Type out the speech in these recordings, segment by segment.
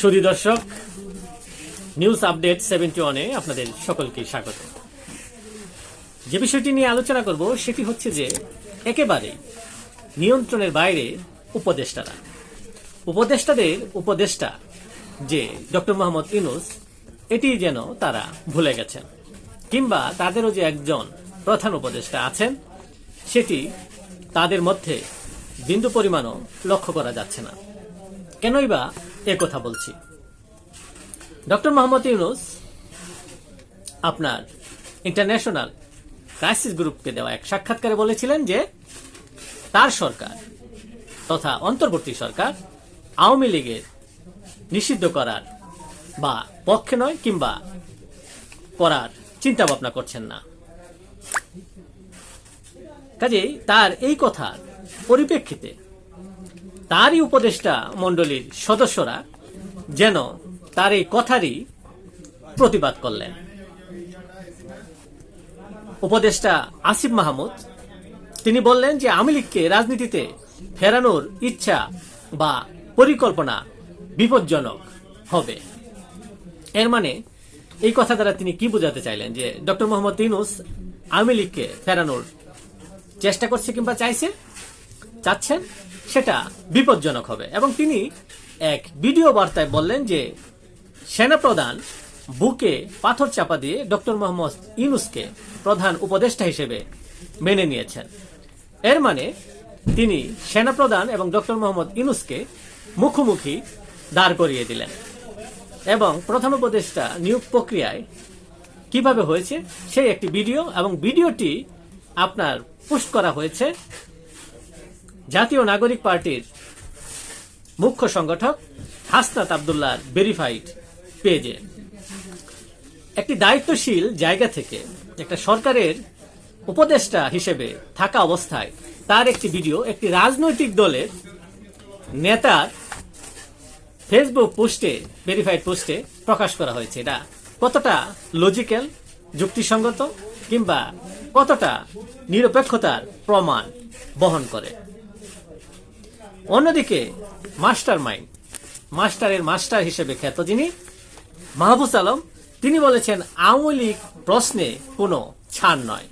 সুধী দর্শক, news update seventy ওয়ানে আপনাদের সকলকে স্বাগত। যে বিষয়টি নিয়ে আলোচনা করব সেটি হচ্ছে যে, একেবারে নিয়ন্ত্রণের বাইরে উপদেষ্টারা। উপদেষ্টাদের উপদেষ্টা যে ডক্টর মোহাম্মদ ইনুস এটি যেন তারা ভুলে গেছেন, কিংবা তাদেরও যে একজন প্রধান উপদেষ্টা আছেন, সেটি তাদের মধ্যে বিন্দু পরিমাণও লক্ষ্য করা যাচ্ছে না। কেনই বা কথা বলছি। ডক্টর মোহাম্মদ ইউনুস আপনার ইন্টারন্যাশনাল ক্রাইসিস গ্রুপকে দেওয়া এক সাক্ষাৎকারে বলেছিলেন যে তার সরকার তথা অন্তর্বর্তী সরকার আওয়ামী লীগের নিষিদ্ধ করার বা পক্ষে নয় কিংবা করার চিন্তা ভাবনা করছেন না। কাজেই তার এই কথার পরিপ্রেক্ষিতে তারই উপদেষ্টা মণ্ডলীর সদস্যরা যেন তার এই কথারই প্রতিবাদ করলেন। উপদেষ্টা আসিফ মাহমুদ, তিনি বললেন যে আওয়ামী লীগকে রাজনীতিতে ফেরানোর ইচ্ছা বা পরিকল্পনা বিপজ্জনক হবে। এর মানে এই কথা দ্বারা তিনি কি বোঝাতে চাইলেন যে ডক্টর মোহাম্মদ ইউনুস আওয়ামী লীগকে ফেরানোর চেষ্টা করছে কিংবা চাইছে? চাচ্ছেন? সেটা বিপজ্জনক হবে। এবং তিনি এক ভিডিও বার্তায় বললেন যে, সেনাপ্রধান বুকে পাথর চাপা দিয়ে ডক্টর মোহাম্মদ ইউনুসকে প্রধান উপদেষ্টা হিসেবে মেনে নিয়েছেন। এর মানে তিনি সেনাপ্রধান এবং ডক্টর মোহাম্মদ ইউনুসকে মুখোমুখি দাঁড় করিয়ে দিলেন এবং প্রধান উপদেষ্টা নিয়োগ প্রক্রিয়ায় কীভাবে হয়েছে সেই একটি ভিডিও এবং ভিডিওটি আপনার পোস্ট করা হয়েছে জাতীয় নাগরিক পার্টির মুখ্য সংগঠক হাসনাত আবদুল্লাহর ভেরিফাইড পেজে একটি দায়িত্বশীল জায়গা থেকে একটা সরকারের উপদেষ্টা হিসেবে থাকা অবস্থায় তার একটি ভিডিও একটি রাজনৈতিক দলের নেতার ফেসবুক পোস্টে ভেরিফাইড পোস্টে প্রকাশ করা হয়েছে। এটা কতটা লজিক্যাল যুক্তিসঙ্গত কিংবা কতটা নিরপেক্ষতার প্রমাণ বহন করে? অন্যদিকে মাস্টার মাইন্ড মাস্টারের মাস্টার হিসেবে খ্যাত যিনি, মাহবুস আলম, তিনি বলেছেন, আওয়ামী লীগ প্রশ্নে কোনো ছাড় নয়।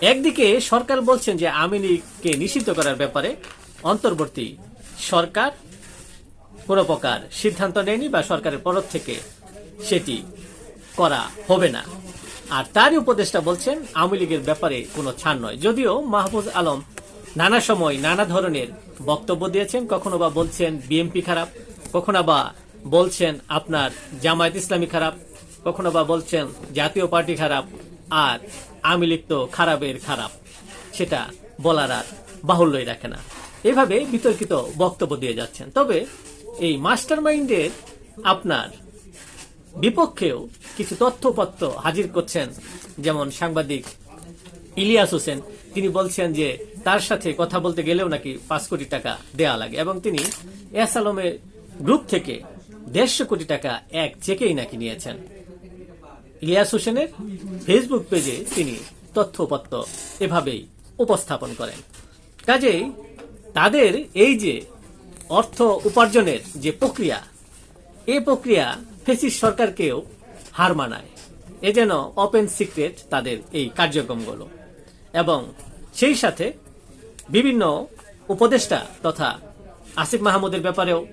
একদিকে সরকার বলছেন যে, আওয়ামী লীগকে নিষিদ্ধ করার ব্যাপারে অন্তর্বর্তী সরকার কোনো প্রকার সিদ্ধান্ত নেয়নি বা সরকারের পরত থেকে সেটি করা হবে না। আর তারই উপদেষ্টা বলছেন, আওয়ামী লীগের ব্যাপারে কোনো ছাড় নয়। যদিও মাহবুজ আলম নানা সময় নানা ধরনের বক্তব্য দিয়েছেন, কখনো বা বলছেন বিএমপি খারাপ, কখনো বা বলছেন আপনার জামায়াত ইসলামী খারাপ, কখনো বা বলছেন জাতীয় পার্টি খারাপ আর আমি লীগ তো খারাপের খারাপ। সেটা বলার আর বাহুল্যই রাখে না। এভাবে বিতর্কিত বক্তব্য দিয়ে যাচ্ছেন। তবে এই মাস্টার মাইন্ডের আপনার বিপক্ষেও কিছু তথ্যপত্র হাজির করছেন, যেমন সাংবাদিক ইলিয়াস হোসেন। তিনি বলছেন যে তার সাথে কথা বলতে গেলেও নাকি পাঁচ কোটি টাকা দেয়া লাগে। এবং তিনি এস আলমের গ্রুপ থেকে দেড়শো কোটি টাকা এক চেকেই নাকি নিয়েছেন। ইলিয়াস হোসেনের ফেসবুক পেজে তিনি তথ্যপত্র এভাবেই উপস্থাপন করেন। কাজেই তাদের এই যে অর্থ উপার্জনের যে প্রক্রিয়া এই প্রক্রিয়া ফেসিস সরকারকেও হার মানায়। এ যেন ওপেন সিক্রেট তাদের এই কার্যক্রমগুলো। এবং সেই সাথে বিভিন্ন উপদেষ্টা তথা আসিফ মাহমুদের ব্যাপারেও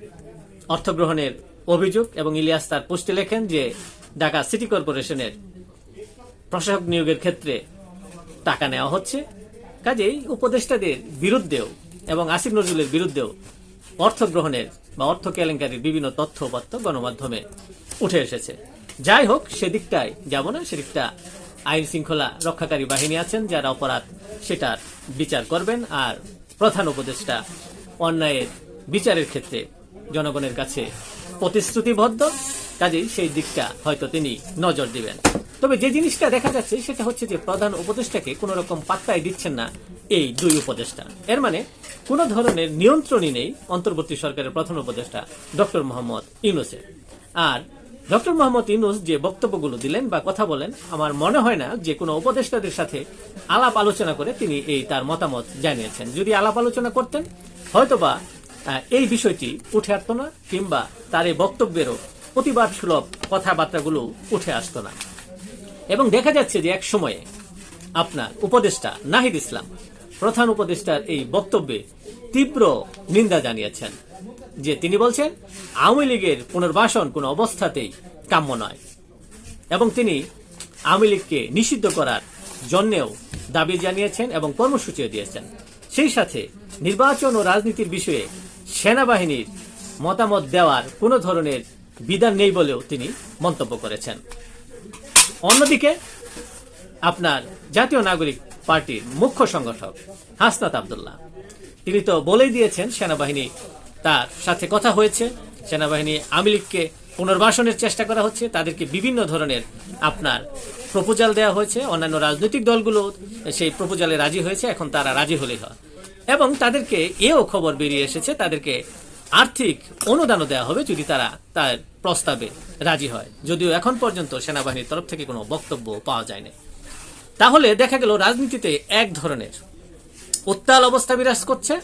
অর্থ গ্রহণের অভিযোগ এবং ইলিয়াস তার পোস্টে লেখেন যে ঢাকা সিটি কর্পোরেশনের প্রশাসক নিয়োগের ক্ষেত্রে টাকা নেওয়া হচ্ছে। কাজেই উপদেষ্টাদের বিরুদ্ধেও এবং আসিফ নজরুলের বিরুদ্ধেও অর্থ গ্রহণের বা অর্থ কেলেঙ্কারির বিভিন্ন তথ্য তথ্যপত্র গণমাধ্যমে উঠে এসেছে। যাই হোক, সেদিকটায় যাব না, সেদিকটা আইন শৃঙ্খলা রক্ষাকারী বাহিনী আছেন, যারা অপরাধ সেটার বিচার করবেন আর প্রধান উপদেষ্টা অন্যায়ের বিচারের ক্ষেত্রে জনগণের কাছে প্রতিশ্রুতিবদ্ধ। কাজেই সেই দিকটা হয়তো তিনি নজর দিবেন। তবে যে জিনিসটা দেখা যাচ্ছে, সেটা হচ্ছে যে প্রধান উপদেষ্টাকে কোন রকম পাত্তাই দিচ্ছেন না এই দুই উপদেষ্টা। এর মানে কোন ধরনের নিয়ন্ত্রণই নেই অন্তর্বর্তী সরকারের প্রধান উপদেষ্টা ডক্টর মোহাম্মদ ইউনুসের। আর ডক্টর মোহাম্মদ ইউনুস যে বক্তব্যগুলো দিলেন বা কথা বলেন, আমার মনে হয় না যে কোনো উপদেষ্টাদের সাথে আলাপ আলোচনা করে তিনি এই তার মতামত জানিয়েছেন। যদি আলাপ আলোচনা করতেন, হয়তোবা এই বিষয়টি উঠে আসতো না, কিংবা তার এই বক্তব্যেরও প্রতিবাদ সুলভ কথাবার্তাগুলো উঠে আসতো না। এবং দেখা যাচ্ছে যে এক সময়ে আপনার উপদেষ্টা নাহিদ ইসলাম, প্রধান উপদেষ্টার এই বক্তব্যে তীব্র নিন্দা জানিয়েছেন। যে তিনি বলছেন, আওয়ামী লীগের পুনর্বাসন কোনো অবস্থাতেই কাম্য নয়। এবং তিনি আওয়ামী লীগকে নিষিদ্ধ করার জন্যেও দাবি জানিয়েছেন এবং কর্মসূচিও দিয়েছেন। সেই সাথে নির্বাচন ও রাজনীতির বিষয়ে সেনাবাহিনীর মতামত দেওয়ার কোনো ধরনের বিধান নেই বলেও তিনি মন্তব্য করেছেন। অন্যদিকে আপনার জাতীয় নাগরিক পার্টির মুখ্য সংগঠক হাসনাত আবদুল্লাহ। তিনি তো বলেই দিয়েছেন, সেনাবাহিনী তার সাথে কথা হয়েছে। সেনাবাহিনী আওয়ামী লীগকে পুনর্বাসনের চেষ্টা করা হচ্ছে। তাদেরকে বিভিন্ন ধরনের আপনার প্রপোজাল দেওয়া হয়েছে। অন্যান্য রাজনৈতিক দলগুলো সেই প্রপোজালে রাজি হয়েছে। এখন তারা রাজি হলেই হয়। এবং তাদেরকে এও খবর বেরিয়ে এসেছে। তাদেরকে আর্থিক অনুদানও দেওয়া হবে যদি তারা তার প্রস্তাবে রাজি হয়। যদিও এখন পর্যন্ত সেনাবাহিনীর তরফ থেকে কোনো বক্তব্য পাওয়া যায়নি। তাহলে দেখা গেল, রাজনীতিতে এক ধরনের উত্তাল অবস্থা বিরাজ করছে।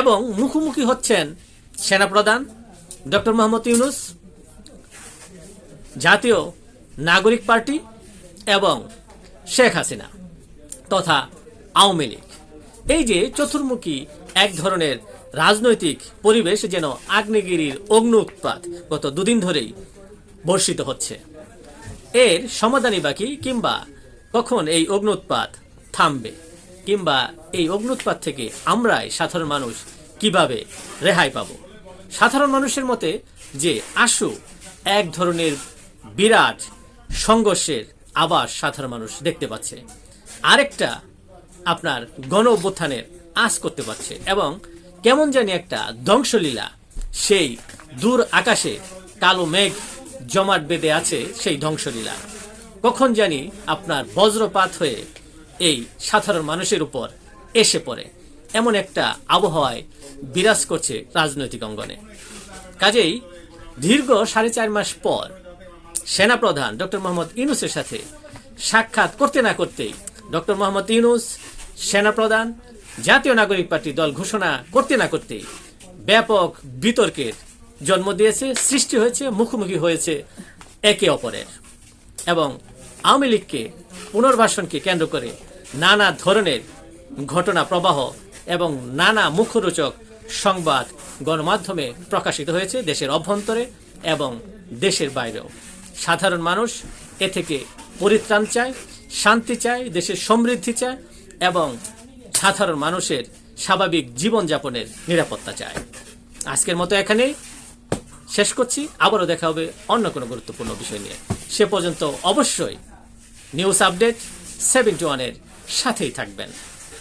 এবং মুখোমুখি হচ্ছেন সেনাপ্রধান ডক্টর মোহাম্মদ ইউনুস, জাতীয় নাগরিক পার্টি এবং শেখ হাসিনা তথা আওয়ামী লীগ। এই যে চতুর্মুখী এক ধরনের রাজনৈতিক পরিবেশ যেন আগ্নেয়গিরির অগ্নি উৎপাত গত দুদিন ধরেই বর্ষিত হচ্ছে। এর সমাধানই বাকি কিংবা কখন এই অগ্নুৎপাত থামবে? কিংবা এই অগ্নুৎপাত থেকে আমরাই সাধারণ মানুষ কীভাবে রেহাই পাব? সাধারণ মানুষের মতে যে আশু এক ধরনের বিরাট সংঘর্ষের আবার সাধারণ মানুষ দেখতে পাচ্ছে। আরেকটা আপনার গণ অভ্যুত্থানের আশ করতে পারছে এবং কেমন জানি একটা ধ্বংসলীলা, সেই দূর আকাশে কালো মেঘ জমাট বেঁধে আছে সেই ধ্বংসলীলা। কখন জানি আপনার বজ্রপাত হয়ে এই সাধারণ মানুষের উপর এসে পড়ে। এমন একটা আবহাওয়ায় বিরাজ করছে রাজনৈতিক অঙ্গনে। কাজেই দীর্ঘ সাড়ে চার মাস পর সেনাপ্রধান ডক্টর মোহাম্মদ ইউনুসের সাথে সাক্ষাৎ করতে না করতেই ডক্টর মোহাম্মদ ইউনুস, সেনাপ্রধান, জাতীয় নাগরিক পার্টি দল ঘোষণা করতে না করতেই ব্যাপক বিতর্কের জন্ম দিয়েছে, সৃষ্টি হয়েছে, মুখোমুখি হয়েছে একে অপরের এবং আওয়ামী লীগকে পুনর্বাসনকে কেন্দ্র করে নানা ধরনের ঘটনা প্রবাহ এবং নানা মুখরোচক সংবাদ গণমাধ্যমে প্রকাশিত হয়েছে দেশের অভ্যন্তরে এবং দেশের বাইরেও। সাধারণ মানুষ এ থেকে পরিত্রাণ চায়, শান্তি চায়, দেশের সমৃদ্ধি চায় এবং সাধারণ মানুষের স্বাভাবিক জীবনযাপনের নিরাপত্তা চায়। আজকের মতো এখানেই শেষ করছি। আবারও দেখা হবে অন্য কোনো গুরুত্বপূর্ণ বিষয় নিয়ে। সে পর্যন্ত অবশ্যই নিউজ আপডেট সেভেন্টি ওয়ানের সাথেই থাকবেন।